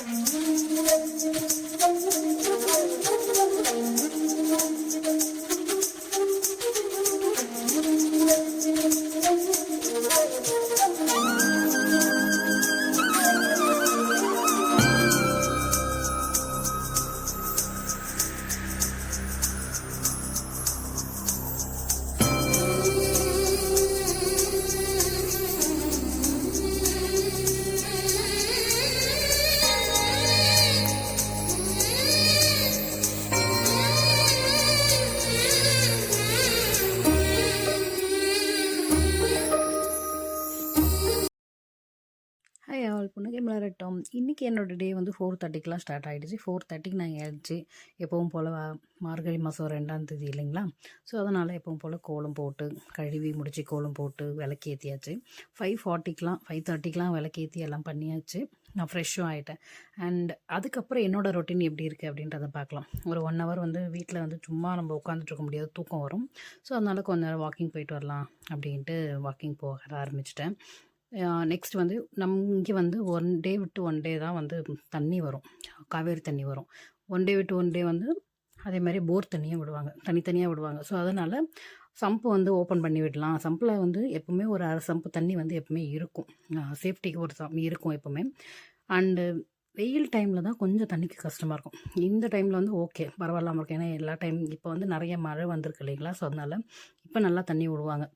Thank you. இன்றைக்கி என்னோட day வந்து ஃபோர் தேர்ட்டிக்கெலாம் ஸ்டார்ட் ஆகிடுச்சு ஃபோர் தேர்ட்டிக்கு நான் எழுந்துச்சு. எப்பவும் போல் மார்கழி மாதம் ரெண்டாம் தேதி இல்லைங்களா? ஸோ அதனால் எப்பவும் போல் கோலம் போட்டு கழுவி முடித்து கோலம் போட்டு விளக்கேற்றியாச்சு ஃபைவ் ஃபார்ட்டிக்கெலாம் ஃபைவ் தேர்ட்டிக்கெலாம் விளக்கேற்றி எல்லாம் பண்ணியாச்சு. நான் ஃப்ரெஷ்ஷும் ஆகிட்டேன் அண்ட் அதுக்கப்புறம் என்னோடய ரொட்டீன் எப்படி இருக்குது அப்படின்றத பார்க்கலாம். ஒரு ஒன் ஹவர் வந்து வீட்டில் வந்து சும்மா நம்ம உட்காந்துட்டு இருக்க முடியாது. தூக்கம் வரும். ஸோ அதனால் கொஞ்ச நேரம் வாக்கிங் போயிட்டு வரலாம் அப்படின்ட்டு வாக்கிங் போக ஆரம்பிச்சிட்டேன். நெக்ஸ்ட் வந்து நம் இங்கே வந்து ஒன் டே விட்டு ஒன் டே தான் வந்து தண்ணி வரும். காவேரி தண்ணி வரும். ஒன் டே விட்டு ஒன் டே வந்து அதே மாதிரி போர் தண்ணியும் விடுவாங்க. தனித்தனியாக விடுவாங்க. ஸோ அதனால் சம்பு வந்து ஓப்பன் பண்ணி விடலாம். சம்பில் வந்து எப்போவுமே ஒரு அரை சம்பு தண்ணி வந்து எப்போவுமே இருக்கும். சேஃப்டிக்கு ஒரு சம் இருக்கும் எப்போவுமே. அண்டு வெயில் டைமில் தான் கொஞ்சம் தண்ணிக்கு கஷ்டமாக இருக்கும். இந்த டைமில் வந்து ஓகே பரவாயில்லாமல் இருக்கும். ஏன்னா எல்லா டைம் இப்போ வந்து நிறைய மழை வந்திருக்கு இல்லைங்களா? ஸோ அதனால் இப்போ நல்லா தண்ணி விடுவாங்க.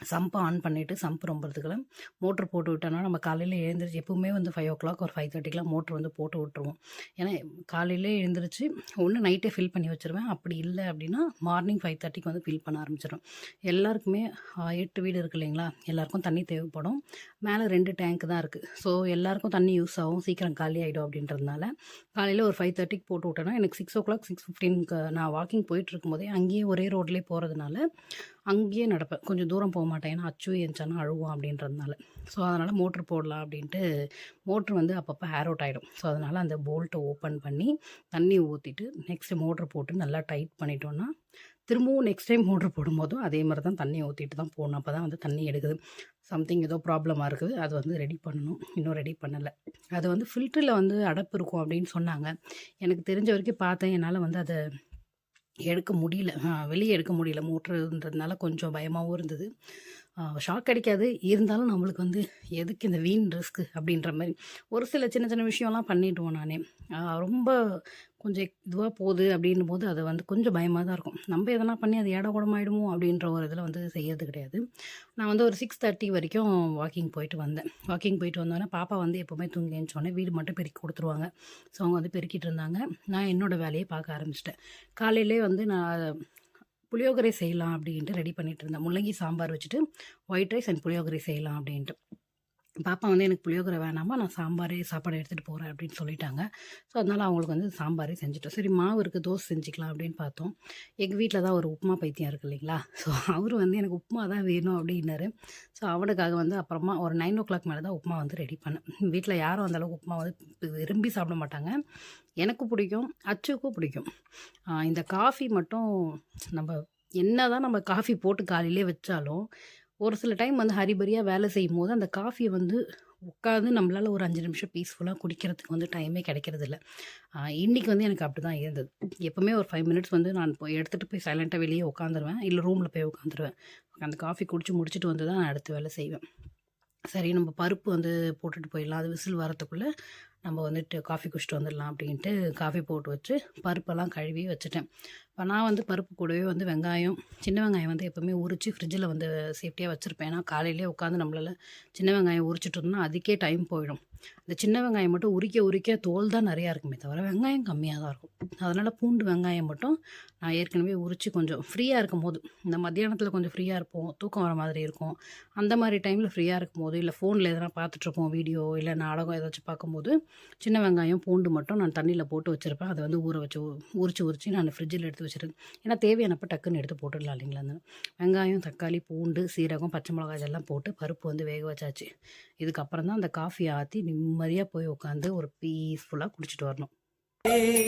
சம்பை ஆன் பண்ணிவிட்டு சம்பு ரொம்பறதுக்குள்ள மோட்ரு போட்டு விட்டோன்னா நம்ம காலையில் எழுந்திரிச்சு எப்பவுமே வந்து ஃபைவ் ஓ கிளாக் ஒரு ஃபைவ் தேர்ட்டிக்கெலாம் மோட்ரு வந்து போட்டு விட்ருவோம் ஏன்னா காலையிலே எழுந்திரிச்சு ஒன்று நைட்டே ஃபில் பண்ணி வச்சுருவேன். அப்படி இல்லை அப்படின்னா மார்னிங் ஃபைவ் தேர்ட்டிக்கு வந்து ஃபில் பண்ண ஆரம்பிச்சிடும் எல்லாருக்குமே எட்டு வீடு இருக்குது இல்லைங்களா? எல்லாருக்கும் தண்ணி தேவைப்படும். மேலே ரெண்டு டேங்க் தான் இருக்குது ஸோ எல்லாருக்கும் தண்ணி யூஸ் ஆகும். சீக்கிரம் காலி ஆகிடும் அப்படின்றதுனால காலையில் ஒரு ஃபைவ் தேர்ட்டிக்கு போட்டு விட்டோன்னா எனக்கு சிக்ஸ் ஓ கிளாக் சிக்ஸ் ஃபிஃப்டீனுக்கு நான் வாக்கிங் போயிட்டு இருக்கும்போதே அங்கேயே ஒரே ரோட்லேயே போகிறதுனால அங்கேயே நடப்பேன். கொஞ்சம் தூரம் போக மாட்டேன். ஏன்னா அச்சு ஏஞ்சானா அழுவோம் அப்படின்றதுனால. ஸோ அதனால் மோட்ரு போடலாம் அப்படின்ட்டு மோட்ரு வந்து அப்பப்போ ஹேர் அவுட் ஆகிடும் ஸோ அதனால் அந்த போல்ட்டை ஓப்பன் பண்ணி தண்ணி ஊற்றிட்டு நெக்ஸ்ட்டு மோட்ரு போட்டு நல்லா டைட் பண்ணிட்டோன்னா திரும்பவும் நெக்ஸ்ட் டைம் மோட்ரு போடும்போதும் அதே மாதிரி தான் தண்ணி ஊற்றிட்டு தான் போடணும் அப்போ தான் வந்து தண்ணி எடுக்குது. சம்திங் ஏதோ ப்ராப்ளமாக இருக்குது. அது வந்து ரெடி பண்ணணும். இன்னும் ரெடி பண்ணலை. அது வந்து ஃபில்டரில் வந்து அடப்பு இருக்கும் அப்படின்னு சொன்னாங்க. எனக்கு தெரிஞ்ச வரைக்கும் பார்த்தேன். என்னால் வந்து அதை எடுக்க முடியல. வெளியே எடுக்க முடியல. மோட்ருன்றதுனால கொஞ்சம் பயமாகவும் இருந்தது. ஷாக் அடிக்காது. இருந்தாலும் நம்மளுக்கு வந்து எதுக்கு இந்த வீண் ரிஸ்க்கு அப்படின்ற மாதிரி. ஒரு சில சின்ன சின்ன விஷயம்லாம் பண்ணிவிடுவோம் நானே. ரொம்ப கொஞ்சம் இதுவாக போகுது அப்படின்னும் போது அது வந்து கொஞ்சம் பயமாக தான் இருக்கும். நம்ம எதனா பண்ணி அது இட குடமாயிடுமோ அப்படின்ற ஒரு இதில் வந்து செய்யறது கிடையாது. நான் வந்து ஒரு சிக்ஸ் தேர்ட்டி வரைக்கும் வாக்கிங் போயிட்டு வந்தேன். வாக்கிங் போயிட்டு வந்தோடனே பாப்பா வந்து எப்போவுமே தூங்கி எழுந்தோடனே வீடு மட்டும் பெருக்கி கொடுத்துருவாங்க. ஸோ அவங்க வந்து பெருக்கிட்டு இருந்தாங்க. நான் என்னோடய வேலையை பார்க்க ஆரம்பிச்சிட்டேன். காலையிலே வந்து நான் புளியோகரை செய்யலாம் அப்படின்ட்டு ரெடி பண்ணிகிட்டு இருந்தேன். முள்ளங்கி சாம்பார் வச்சுட்டு ஒயிட் ரைஸ் அண்ட் புளியோகரை செய்யலாம் அப்படின்ட்டு. பாப்பா வந்து எனக்கு புளியோகரை வேணாமா நான் சாம்பாரே சாப்பாடு எடுத்துகிட்டு போகிறேன் அப்படின்னு சொல்லிட்டாங்க. ஸோ அதனால் அவங்களுக்கு வந்து சாம்பாரே செஞ்சுட்டோம். சரி மாவு இருக்குது தோசை செஞ்சுக்கலாம் அப்படின்னு பார்த்தோம். எங்கள் வீட்டில் தான் ஒரு உப்புமா பைத்தியம் இருக்குது இல்லைங்களா? ஸோ அவர் வந்து எனக்கு உப்புமா தான் வேணும் அப்படின்னாரு. ஸோ அவனுக்காக வந்து அப்புறமா ஒரு நைன் ஓ கிளாக் மேலே தான் உப்புமா வந்து ரெடி பண்ணேன். வீட்டில் யாரும் அந்தளவுக்கு உப்புமா வந்து விரும்பி சாப்பிட மாட்டாங்க. எனக்கு பிடிக்கும் அச்சுக்கும் பிடிக்கும். இந்த காஃபி மட்டும் நம்ம என்ன தான் நம்ம காஃபி போட்டு காலையிலே வச்சாலும் ஒரு சில டைம் வந்து ஹரிபரியாக வேலை செய்யும் போது அந்த காஃபியை வந்து உட்காந்து நம்மளால் ஒரு அஞ்சு நிமிஷம் பீஸ்ஃபுல்லாக குடிக்கிறதுக்கு வந்து டைமே கிடைக்கிறது இல்லை இன்றைக்கி வந்து எனக்கு அப்படி தான் இருந்தது. எப்போவுமே ஒரு ஃபைவ் மினிட்ஸ் வந்து நான் போய் எடுத்துகிட்டு போய் சைலண்ட்டாக வெளியே உட்காந்துருவேன் இல்லை ரூமில் போய் உட்காந்துருவேன் அந்த காஃபி குடிச்சு முடிச்சுட்டு வந்து தான் நான் அடுத்த வேலை செய்வேன். சரி நம்ம பருப்பு வந்து போட்டுட்டு போயிடலாம். அது விசில் வரத்துக்குள்ளே நம்ம வந்துட்டு காஃபி குடிச்சிட்டு வந்துடலாம் அப்படின்ட்டு காஃபி போட்டு வச்சு பருப்பெல்லாம் கழுவி வச்சுட்டேன். இப்போ நான் வந்து பருப்பு கூடவே வந்து வெங்காயம் சின்ன வெங்காயம் வந்து எப்போவுமே உரித்து ஃப்ரிட்ஜில் வந்து சேஃப்டியாக வச்சுருப்பேன். ஏன்னா காலையிலே உட்காந்து நம்மளால் சின்ன வெங்காயம் உரிச்சிட்டு இருந்தோம்னா அதுக்கே டைம் போயிடும். இந்த சின்ன வெங்காயம் மட்டும் உரிக்க உரிக்க தோல் தான் நிறையா இருக்குமே தவிர வெங்காயம் கம்மியாக தான் இருக்கும். அதனால் பூண்டு வெங்காயம் மட்டும் நான் ஏற்கனவே உரித்து கொஞ்சம் ஃப்ரீயாக இருக்கும் போது இந்த மத்தியானத்தில் கொஞ்சம் ஃப்ரீயாக இருப்போம் தூக்கம் வர மாதிரி இருக்கும். அந்த மாதிரி டைமில் ஃப்ரீயாக இருக்கும் போது இல்லை ஃபோனில் எதனா பார்த்துட்ருப்போம் வீடியோ இல்லை நாடகம் ஏதாச்சும் பார்க்கும்போது சின்ன வெங்காயம் பூண்டு மட்டும் நான் தண்ணியில் போட்டு வச்சுருப்பேன். அதை வந்து ஊற வச்சு உரிச்சு உரிச்சு நான் ஃப்ரிட்ஜில் எடுத்து வச்சுருக்கேன் ஏன்னா தேவையானப்போ டக்குன்னு எடுத்து போட்டுடலாம் இல்லைங்களா? அந்த வெங்காயம் தக்காளி பூண்டு சீரகம் பச்சை மிளகாய் இதெல்லாம் போட்டு பருப்பு வந்து வேக வச்சாச்சு. இதுக்கப்புறம் தான் அந்த காஃபி ஆற்றி நிம்மதியாக போய் உட்காந்து ஒரு பீஸ்ஃபுல்லாக குடிச்சிட்டு வரணும். Hey.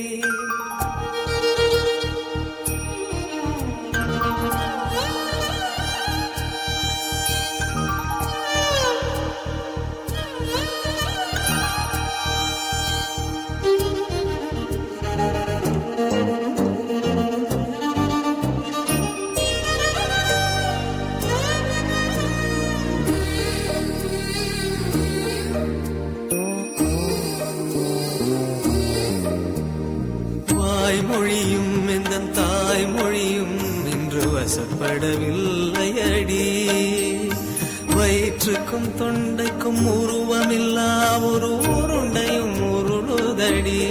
உருவமில்லா ஒரு உருண்டையும் உருளுதடி.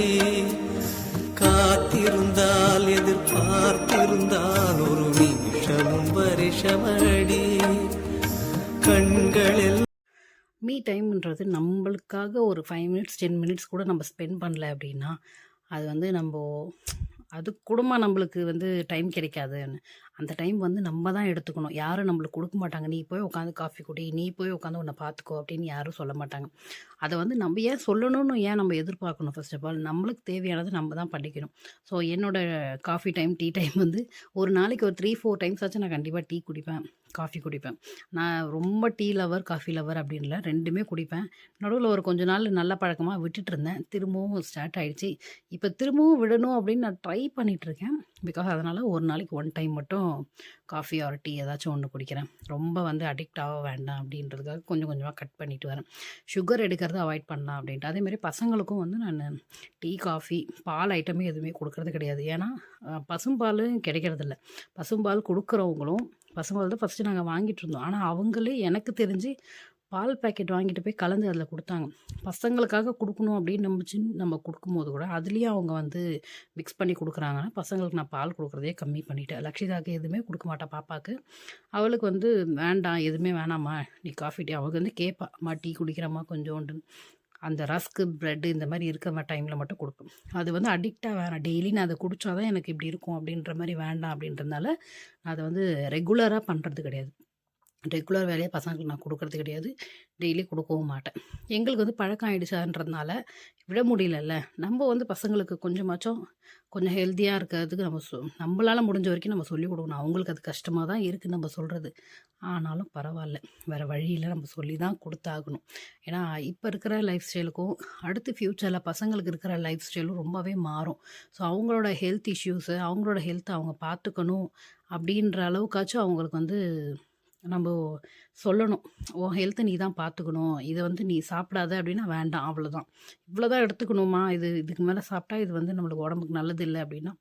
காத்திருந்தால் எதிர்பார்த்திருந்தால் ஒரு நிமிஷமும் வருஷமடி. கண்களில் மீ டைம்ன்றது நம்மளுக்காக ஒரு ஃபைவ் மினிட்ஸ் டென் மினிட்ஸ் கூட நம்ம ஸ்பெண்ட் பண்ணல அப்படின்னா அது வந்து நம்ம அது கூடமா நம்மளுக்கு வந்து டைம் கிடைக்காதுன்னு. அந்த டைம் வந்து நம்ம தான் எடுத்துக்கணும். யாரும் நம்மளுக்கு கொடுக்க மாட்டாங்க. நீ போய் உட்காந்து காஃபி குடி நீ போய் உட்காந்து உன்னை பார்த்துக்கோ அப்படின்னு யாரும் சொல்ல மாட்டாங்க. அதை வந்து நம்ம ஏன் சொல்லணும்னு ஏன் நம்ம எதிர்பார்க்கணும்? ஃபர்ஸ்ட் ஆஃப் ஆல் நம்மளுக்கு தேவையானது நம்ம தான் பண்ணிக்கணும். ஸோ என்னோட காஃபி டைம் டீ டைம் வந்து ஒரு நாளைக்கு ஒரு த்ரீ ஃபோர் டைம்ஸ் ஆச்சு நான் கண்டிப்பாக டீ குடிப்பேன். காஃபி குடிப்பேன். நான் ரொம்ப டீ லவர் காஃபி லவர் அப்படின்ல ரெண்டுமே குடிப்பேன். நடுவில் ஒரு கொஞ்ச நாள் நல்ல பழக்கமாக விட்டுட்டு இருந்தேன். திரும்பவும் ஸ்டார்ட் ஆகிடுச்சு இப்போ திரும்பவும் விடணும் அப்படின்னு நான் ட்ரை பண்ணிகிட்ருக்கேன் இருக்கேன். பிகாஸ் அதனால் ஒரு நாளைக்கு ஒன் டைம் மட்டும் காஃபி ஆர் டீ ஏதாச்சும் ஒன்று குடிக்கிறேன். ரொம்ப வந்து அடிக்ட் ஆக வேண்டாம் அப்படின்றதுக்காக கொஞ்சம் கொஞ்சமாக கட் பண்ணிட்டு வரேன். சுகர் எடுக்கிறத அவாய்ட் பண்ணலாம் அப்படின்ட்டு. அதேமாதிரி பசங்களுக்கும் வந்து நான் டீ காஃபி பால் ஐட்டமே எதுவுமே கொடுக்கறது கிடையாது. ஏன்னா பசும்பாலும் கிடைக்கிறதில்ல. பசும்பால் கொடுக்குறவங்களும் பசும்பால் தான் ஃபஸ்ட்டு நாங்கள் வாங்கிட்டு இருந்தோம் ஆனால் அவங்களே எனக்கு தெரிஞ்சு பால் பேக்கெட் வாங்கிட்டு போய் கலந்து அதில் கொடுத்தாங்க. பசங்களுக்காக கொடுக்கணும் அப்படின்னு நம்ம சின்ன நம்ம கொடுக்கும்போது கூட அதுலேயும் அவங்க வந்து மிக்ஸ் பண்ணி கொடுக்குறாங்கன்னா பசங்களுக்கு நான் பால் கொடுக்குறதே கம்மி பண்ணிட்டேன். லக்ஷிதாக்கு எதுவுமே கொடுக்க மாட்டேன் பாப்பாவுக்கு அவளுக்கு வந்து வேண்டாம் எதுவுமே வேணாம்மா நீ காஃபி டீ. அவளுக்கு வந்து கேட்பா அம்மா டீ குடிக்கிறம்மா கொஞ்சோண்டு. அந்த ரஸ்க்கு ப்ரெட்டு இந்த மாதிரி இருக்கிற டைமில் மட்டும் கொடுக்கும். அது வந்து அடிக்டாக வேணாம். டெய்லி நான் அதை குடித்தாதான் எனக்கு இப்படி இருக்கும் அப்படின்ற மாதிரி வேண்டாம் அப்படின்றதுனால நான் அதை வந்து ரெகுலராக பண்ணுறது கிடையாது. ரெகுலர் வேலையை பசங்களுக்கு நான் கொடுக்கறது கிடையாது. டெய்லி கொடுக்கவும் மாட்டேன். எங்களுக்கு வந்து பழக்கம் ஆகிடுச்சான்றதுனால விட முடியலல்ல. நம்ம வந்து பசங்களுக்கு கொஞ்சமாச்சும் கொஞ்சம் ஹெல்த்தியாக இருக்கிறதுக்கு நம்ம சொ நம்மளால் முடிஞ்ச வரைக்கும் நம்ம சொல்லிக் கொடுக்கணும். அவங்களுக்கு அது கஷ்டமாக தான் இருக்குது நம்ம சொல்கிறது ஆனாலும் பரவாயில்ல. வேறு வழியில் நம்ம சொல்லி தான் கொடுத்தாகணும். ஏன்னா இப்போ இருக்கிற லைஃப் ஸ்டைலுக்கும் அடுத்து ஃப்யூச்சரில் பசங்களுக்கு இருக்கிற லைஃப் ஸ்டைலும் ரொம்பவே மாறும். ஸோ அவங்களோட ஹெல்த் இஷ்யூஸு அவங்களோட ஹெல்த்தை அவங்க பார்த்துக்கணும் அப்படின்ற அளவுக்காச்சும் அவங்களுக்கு வந்து நம்ம சொல்லணும். உன் ஹெல்த்தை நீ தான் பார்த்துக்கணும் இதை வந்து நீ சாப்பிடாத அப்படின்னா வேண்டாம் அவ்வளோதான் இவ்வளோ தான் எடுத்துக்கணுமா? இது இதுக்கு மேலே சாப்பிட்டா இது வந்து நம்மளுக்கு உடம்புக்கு நல்லது இல்லை அப்படின்னா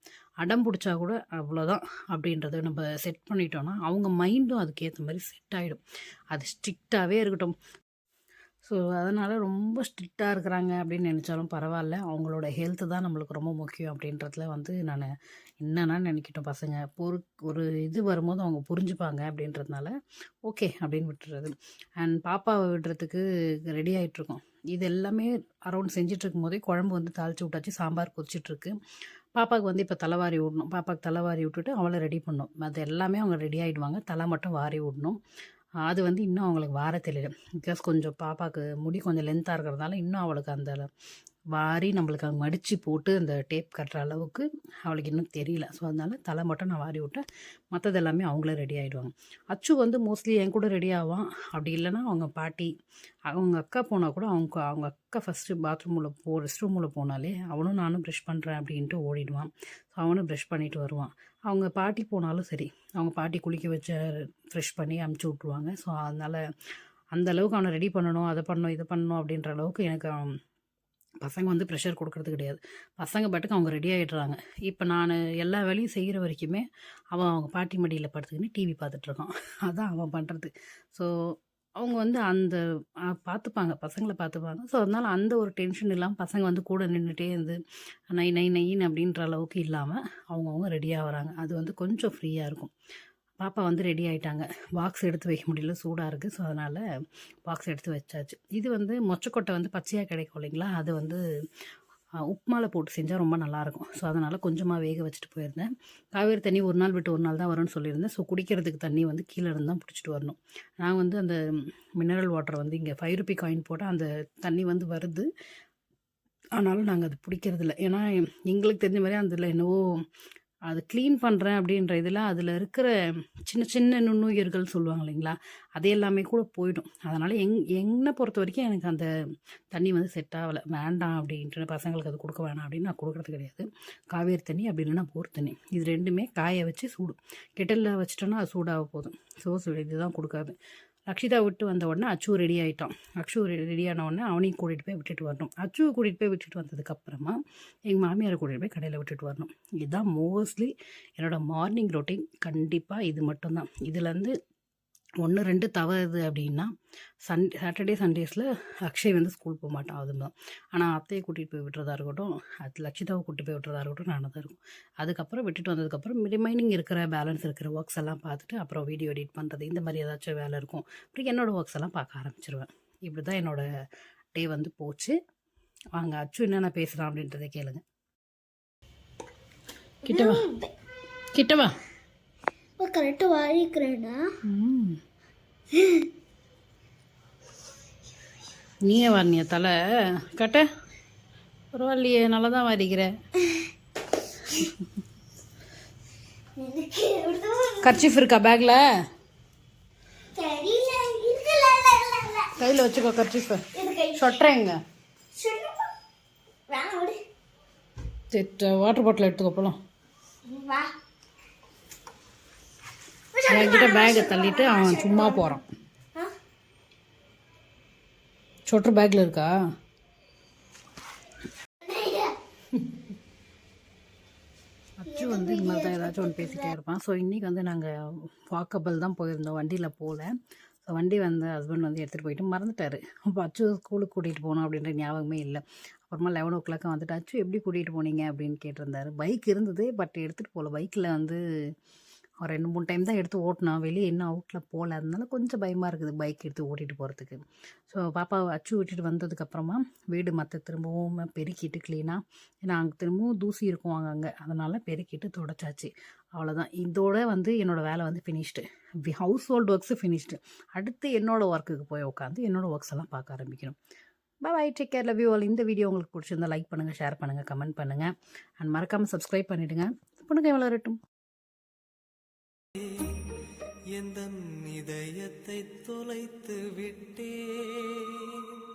அடம் பிடிச்சா கூட அவ்வளோதான் அப்படின்றத நம்ம செட் பண்ணிட்டோம்னா அவங்க மைண்டும் அதுக்கேற்ற மாதிரி செட் ஆகிடும் அது ஸ்ட்ரிக்டாகவே இருக்கட்டும். ஸோ அதனால் ரொம்ப ஸ்ட்ரிக்டாக இருக்கிறாங்க அப்படின்னு நினச்சாலும் பரவாயில்ல. அவங்களோட ஹெல்த்து தான் நம்மளுக்கு ரொம்ப முக்கியம் அப்படின்றதுல வந்து நான் என்னென்னா நினைக்கிட்டோம் பசங்க. பொறு ஒரு இது வரும்போது அவங்க புரிஞ்சுப்பாங்க அப்படின்றதுனால ஓகே அப்படின்னு விட்டுறது. அண்ட் பாப்பாவை விடுறதுக்கு ரெடி ஆகிட்ருக்கோம் இது எல்லாமே அரௌண்ட் செஞ்சிட்ருக்கும் போதே குழம்பு வந்து தாளித்து விட்டாச்சு சாம்பார் கொதிச்சிட்ருக்கு பாப்பாவுக்கு வந்து இப்போ தலைவாரி விடணும். பாப்பாவுக்கு தலைவாரி விட்டுட்டு அவளை ரெடி பண்ணணும். அது எல்லாமே அவங்க ரெடி ஆகிடுவாங்க தலை மட்டும் வாரி விடணும். அது வந்து இன்னும் அவங்களுக்கு வார தெரியல பிகாஸ் கொஞ்சம் பாப்பாவுக்கு முடி கொஞ்சம் லென்த்தாக இருக்கிறதுனால இன்னும் அவளுக்கு அந்த வாரி நம்மளுக்கு அங்கே மடித்து போட்டு அந்த டேப் கட்டுற அளவுக்கு அவளுக்கு இன்னும் தெரியல. ஸோ அதனால் தலை மட்டும் நான் வாரி விட்டேன் மற்றது எல்லாமே அவங்களே ரெடி ஆகிடுவாங்க அச்சு வந்து மோஸ்ட்லி என் கூட ரெடி ஆவான். அப்படி இல்லைன்னா அவங்க பாட்டி அவங்க அக்கா போனால் கூட அவங்க அவங்க அக்கா ஃபஸ்ட்டு பாத்ரூமில் போ ரெஸ்ட் ரூமில் போனாலே அவனும் நானும் ப்ரெஷ் பண்ணுறேன் அப்படின்ட்டு ஓடிடுவான். ஸோ அவனும் ப்ரெஷ் பண்ணிட்டு வருவான். அவங்க பாட்டி போனாலும் சரி அவங்க பாட்டி குளிக்க வச்ச ஃப்ரெஷ் பண்ணி அமுச்சு விட்ருவாங்க ஸோ அதனால் அந்த அளவுக்கு அவனை ரெடி பண்ணணும் அதை பண்ணணும் இதை பண்ணணும் அப்படின்ற அளவுக்கு எனக்கு பசங்க வந்து ப்ரெஷர் கொடுக்கறது கிடையாது. பசங்க பாட்டுக்கு அவங்க ரெடி ஆகிடுறாங்க இப்போ நான் எல்லா வேலையும் செய்கிற வரைக்குமே அவன் அவங்க பாட்டி மடியில் படுத்துக்கின்னு டிவி பார்த்துட்ருக்கான் அதான் அவன் பண்ணுறது ஸோ அவங்க வந்து அந்த பார்த்துப்பாங்க பசங்களை பார்த்துப்பாங்க ஸோ அதனால் அந்த ஒரு டென்ஷன் இல்லாமல் பசங்க வந்து கூட நின்றுட்டே இருந்து நை நை நைன்னு அப்படின்ற அளவுக்கு இல்லாமல் அவங்கவுங்க ரெடியாக வராங்க. அது வந்து கொஞ்சம் ஃப்ரீயாக இருக்கும். பாப்பா வந்து ரெடி ஆயிட்டாங்க. பாக்ஸ் எடுத்து வைக்க முடியல. சூடாக இருக்குது ஸோ அதனால் பாக்ஸ் எடுத்து வச்சாச்சு. இது வந்து மொச்சக்கொட்டை வந்து பச்சையாக கிடைக்கும் இல்லைங்களா? அது வந்து உப்புமாவில் போட்டு செஞ்சால் ரொம்ப நல்லாயிருக்கும் ஸோ அதனால் கொஞ்சமாக வேக வச்சுட்டு போயிருந்தேன். காவேரி தண்ணி ஒரு நாள் விட்டு ஒரு நாள் தான் வரும்னு சொல்லியிருந்தேன். ஸோ குடிக்கிறதுக்கு தண்ணி வந்து கீழே இருந்து தான் பிடிச்சிட்டு வரணும். நான் வந்து அந்த மினரல் வாட்டர் வந்து இங்கே ஃபைவ் ருபி காயின் போட்டால் அந்த தண்ணி வந்து வருது. ஆனாலும் நாங்கள் அது பிடிக்கிறதில்ல. ஏன்னா எங்களுக்கு தெரிஞ்ச மாதிரி அதில் என்னவோ அது க்ளீன் பண்ணுறேன் அப்படின்ற இதில் அதில் இருக்கிற சின்ன சின்ன நுண்ணுயிர்கள் சொல்லுவாங்க இல்லைங்களா? அது எல்லாமே கூட போயிடும். அதனால் எங் என்னை பொறுத்த வரைக்கும் எனக்கு அந்த தண்ணி வந்து செட் ஆகலை. வேண்டாம் அப்படின்ட்டு பசங்களுக்கு அது கொடுக்க வேணாம் அப்படின்னு நான் கொடுக்குறது கிடையாது. காவேரி தண்ணி அப்படி இல்லைன்னா போர் தண்ணி. இது ரெண்டுமே காய வச்சு சூடும் கெட்டலில் வச்சுட்டோன்னா அது சூடாக போதும். ஸோ இதுதான் கொடுக்காது. ரக்ஷிதா விட்டு வந்த உடனே அச்சு ரெடி ஆகிட்டான் அக்ஷு ரெடி ஆன உடனே அவனையும் கூட்டிகிட்டு போய் விட்டுட்டு வரணும். அச்சுவை கூட்டிகிட்டு போய் விட்டுட்டு வந்ததுக்கப்புறமா எங்கள் மாமியாரை கூட்டிகிட்டு போய் கடையில் விட்டுட்டு வரணும். இதுதான் மோஸ்ட்லி என்னோடய மார்னிங் ரொட்டீன் கண்டிப்பாக இது மட்டும்தான். இதுலேருந்து ஒன்று ரெண்டு தவறுது அப்படின்னா சன் சாட்டர்டே சண்டேஸில் அக்ஷய் வந்து ஸ்கூல் போக மாட்டான் அதுதான். ஆனால் அத்தையை கூட்டிகிட்டு போய் விட்டுறதா இருக்கட்டும் அது லட்சிதாவை கூட்டிட்டு போய் விட்டுறதா இருக்கட்டும் நானாக தான் இருக்கும். அதுக்கப்புறம் விட்டுட்டு வந்ததுக்கப்புறம் ரிமைனிங் இருக்கிற பேலன்ஸ் இருக்கிற ஒர்க்ஸ் எல்லாம் பார்த்துட்டு அப்புறம் வீடியோ எடிட் பண்ணுறது இந்த மாதிரி ஏதாச்சும் வேலை இருக்கும். அப்புறம் என்னோடய ஒர்க்ஸ் எல்லாம் பார்க்க ஆரம்பிச்சிருவேன். இப்படி தான் என்னோடய டே வந்து போச்சு. வாங்க அச்சு என்னென்ன பேசுகிறான் அப்படின்றத கேளுங்க. கிட்டவா கிட்டவா இப்போ கரெக்டாக வாரிக்கிறேன்னா ம். நீயே வரணிய தலை. கட்ட. பரவாயில்லையே நல்லா தான் வாரிக்கிற கர்ச்சிஃப் இருக்கா பேக்கில் கையில் வச்சுக்கோ கர்ச்சிஃபை. சொட்டுறேங்க சரி வாட்டர் பாட்டில் எடுத்துக்கோ போகலாம் வா. என்கிட்ட பேக்கை தள்ளிட்டு அவன் சும்மா போகிறான் சொட்டர் பேக்கில் இருக்கா? அச்சு வந்து இந்த மாதிரி தான் ஏதாச்சும் ஒன்று பேசிகிட்டே இருப்பான். ஸோ இன்றைக்கி வந்து நாங்கள் வாக்கபிள் தான் போயிருந்தோம். வண்டியில் போகல ஸோ வண்டி வந்து ஹஸ்பண்ட் வந்து எடுத்துகிட்டு போயிட்டு மறந்துட்டார். அப்போ அச்சு ஸ்கூலுக்கு கூட்டிகிட்டு போகணும் அப்படின்ற ஞாபகமே இல்லை. அப்புறமா லெவன் ஓ கிளாக் வந்துட்டு அச்சு எப்படி கூட்டிகிட்டு போனீங்க? அப்படின்னு கேட்டிருந்தாரு. பைக் இருந்தது பட் எடுத்துகிட்டு போகல பைக்கில் வந்து ரெண்டு மூணு டைம் தான் எடுத்து ஓட்டினோம் வெளியே இன்னும் அவுட்டில் போகல அதனால கொஞ்சம் பயமாக இருக்குது பைக் எடுத்து ஓட்டிகிட்டு போகிறதுக்கு ஸோ பாப்பாவை அச்சு விட்டுட்டு வந்ததுக்கப்புறமா வீடு மற்ற திரும்பவும் பெருக்கிட்டு க்ளீனாக ஏன்னா அங்கே திரும்பவும் தூசி இருக்கும் அங்கங்கே அதனால் பெருக்கிட்டு தொடச்சாச்சு. அவ்வளோதான் இதோட வந்து என்னோடய வேலை வந்து finished household works finished அடுத்து என்னோடய ஒர்க்குக்கு போய் உட்காந்து என்னோடய ஒர்க்ஸ் எல்லாம் பார்க்க ஆரம்பிக்கணும். Bye take care love you all இந்த வீடியோ உங்களுக்கு பிடிச்சிருந்தா லைக் பண்ணுங்கள் ஷேர் பண்ணுங்கள் கமெண்ட் பண்ணுங்கள் அண்ட் மறக்காமல் சப்ஸ்கிரைப் பண்ணிவிடுங்க பொண்ணுங்க வளரட்டும் எந்த இதயத்தை தொலைத்து விட்டேன்.